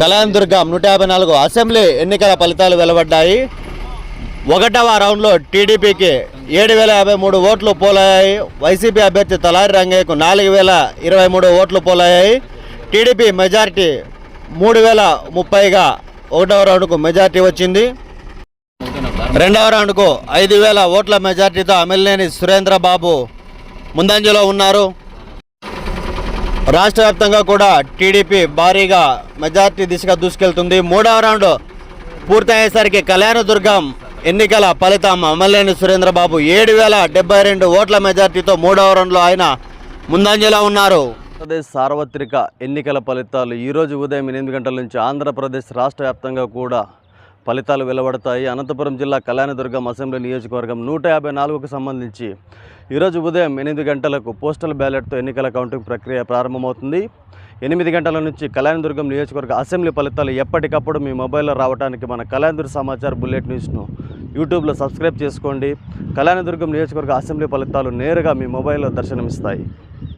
కళ్యాణదుర్గం నూట యాభై నాలుగు అసెంబ్లీ ఎన్నికల ఫలితాలు వెలువడ్డాయి. ఒకటవ రౌండ్లో టీడీపీకి ఏడు వేల యాభై మూడు ఓట్లు పోలయ్యాయి వైసీపీ అభ్యర్థి తలారి రంగయ్యకు నాలుగు వేల ఇరవై మూడు ఓట్లు పోలయ్యాయి టీడీపీ మెజార్టీ మూడు వేల ముప్పైగా ఒకటవ రౌండ్కు మెజార్టీ వచ్చింది. రెండవ రౌండ్కు ఐదు వేల ఓట్ల మెజార్టీతో అమిలినేని సురేంద్ర బాబు ముందంజలో ఉన్నారు. రాష్ట్ర వ్యాప్తంగా కూడా టీడీపీ భారీగా మెజార్టీ దిశగా దూసుకెళ్తుంది. మూడవ రౌండ్ పూర్తయ్యేసరికి కళ్యాణదుర్గం ఎన్నికల ఫలితం అమ్మలేని సురేంద్రబాబు ఏడు వేల డెబ్బై రెండు ఓట్ల మెజార్టీతో మూడవ రౌండ్లో ఆయన ముందంజలో ఉన్నారు. ఆంధ్రప్రదేశ్ సార్వత్రిక ఎన్నికల ఫలితాలు ఈరోజు ఉదయం ఎనిమిది గంటల నుంచి ఆంధ్రప్రదేశ్ రాష్ట్ర వ్యాప్తంగా కూడా ఫలితాలు వెలువడతాయి. అనంతపురం జిల్లా కళ్యాణదుర్గం అసెంబ్లీ నియోజకవర్గం నూట యాభై నాలుగుకు సంబంధించి ఈరోజు ఉదయం ఎనిమిది గంటలకు పోస్టల్ బ్యాలెట్తో ఎన్నికల కౌంటింగ్ ప్రక్రియ ప్రారంభమవుతుంది. ఎనిమిది గంటల నుంచి కళ్యాణదుర్గం నియోజకవర్గ అసెంబ్లీ ఫలితాలు ఎప్పటికప్పుడు మీ మొబైల్లో రావడానికి మన కళ్యాణదుర్గ సమాచార బుల్లెట్ న్యూస్ను యూట్యూబ్లో సబ్స్క్రైబ్ చేసుకోండి. కళ్యాణదుర్గం నియోజకవర్గ అసెంబ్లీ ఫలితాలు నేరుగా మీ మొబైల్లో దర్శనమిస్తాయి.